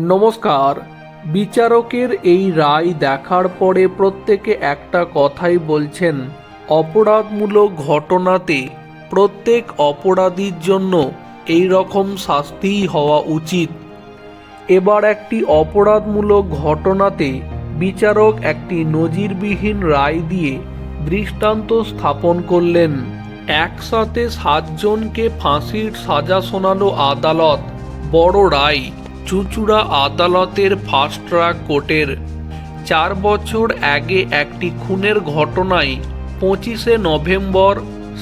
নমস্কার। বিচারকের এই রায় দেখার পরে প্রত্যেকে একটা কথাই বলছেন, অপরাধমূলক ঘটনাতে প্রত্যেক অপরাধীর জন্য এই রকম শাস্তিই হওয়া উচিত। এবার একটি অপরাধমূলক ঘটনাতে বিচারক একটি নজিরবিহীন রায় দিয়ে দৃষ্টান্ত স্থাপন করলেন। একসাথে সাতজনকে ফাঁসির সাজা শোনালো আদালত। বড় রায়। চুচুড়া আদালতের ফাস্ট ট্র্যাক কোর্টের। চার বছর আগে একটি খুনের ঘটনায় পঁচিশে নভেম্বর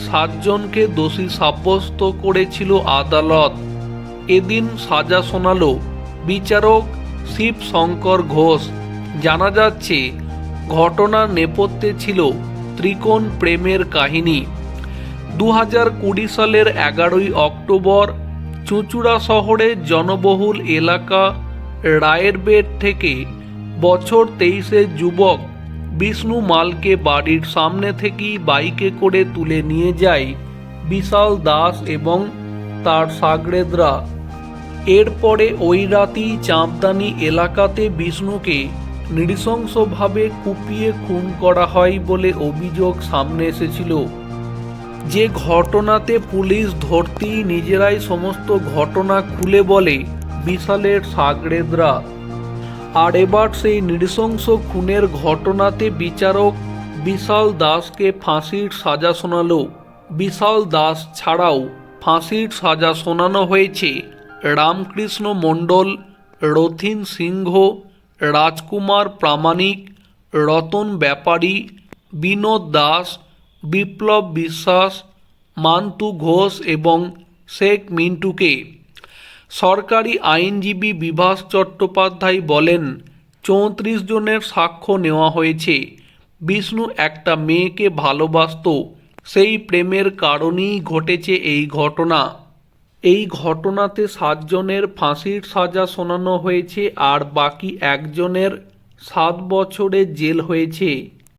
সাতজনকে দোষী সাব্যস্ত করেছিল আদালত। এদিন সাজা শোনালো বিচারক শিব শঙ্কর ঘোষ। জানা যাচ্ছে ঘটনার নেপথ্যে ছিল ত্রিকোণ প্রেমের কাহিনী। দু হাজার কুড়ি সালের এগারোই অক্টোবর চুঁচুড়া শহরের জনবহুল এলাকা রায়েরবেট থেকে বছর তেইশের যুবক বিষ্ণু মালকে বাড়ির সামনে থেকেই বাইকে করে তুলে নিয়ে যায় বিশাল দাস এবং তার সাগরেদরা। এরপরে ওই রাতেই চাঁদদানি এলাকাতে বিষ্ণুকে নৃশংসভাবে কুপিয়ে খুন করা হয় বলে অভিযোগ সামনে এসেছিল। যে ঘটনাতে পুলিশ ধরতেই নিজেরাই সমস্ত ঘটনা খুলে বলে বিশালের সাগরেদরা। আর এবার সেই নৃশংস খুনের ঘটনাতে বিচারক বিশাল দাসকে ফাঁসির সাজা শোনালো। বিশাল দাস ছাড়াও ফাঁসির সাজা শোনানো হয়েছে। রামকৃষ্ণ মণ্ডল, রথিন সিংহ, রাজকুমার প্রামাণিক, রতন ব্যাপারী, বিনোদ দাস বিপ্লব বিশ্বাস মান্তু ঘোষ এবং শেখ মিন্টুকে। সরকারি আইনজীবী বিভাস চট্টোপাধ্যায় বলেন, চৌত্রিশ জনের সাক্ষ্য নেওয়া হয়েছে। বিষ্ণু একটা মেয়েকে ভালোবাসত। সেই প্রেমের কারণেই ঘটেছে এই ঘটনা। এই ঘটনাতে সাতজনের ফাঁসির সাজা শোনানো হয়েছে আর বাকি একজনের সাত বছরের জেল হয়েছে।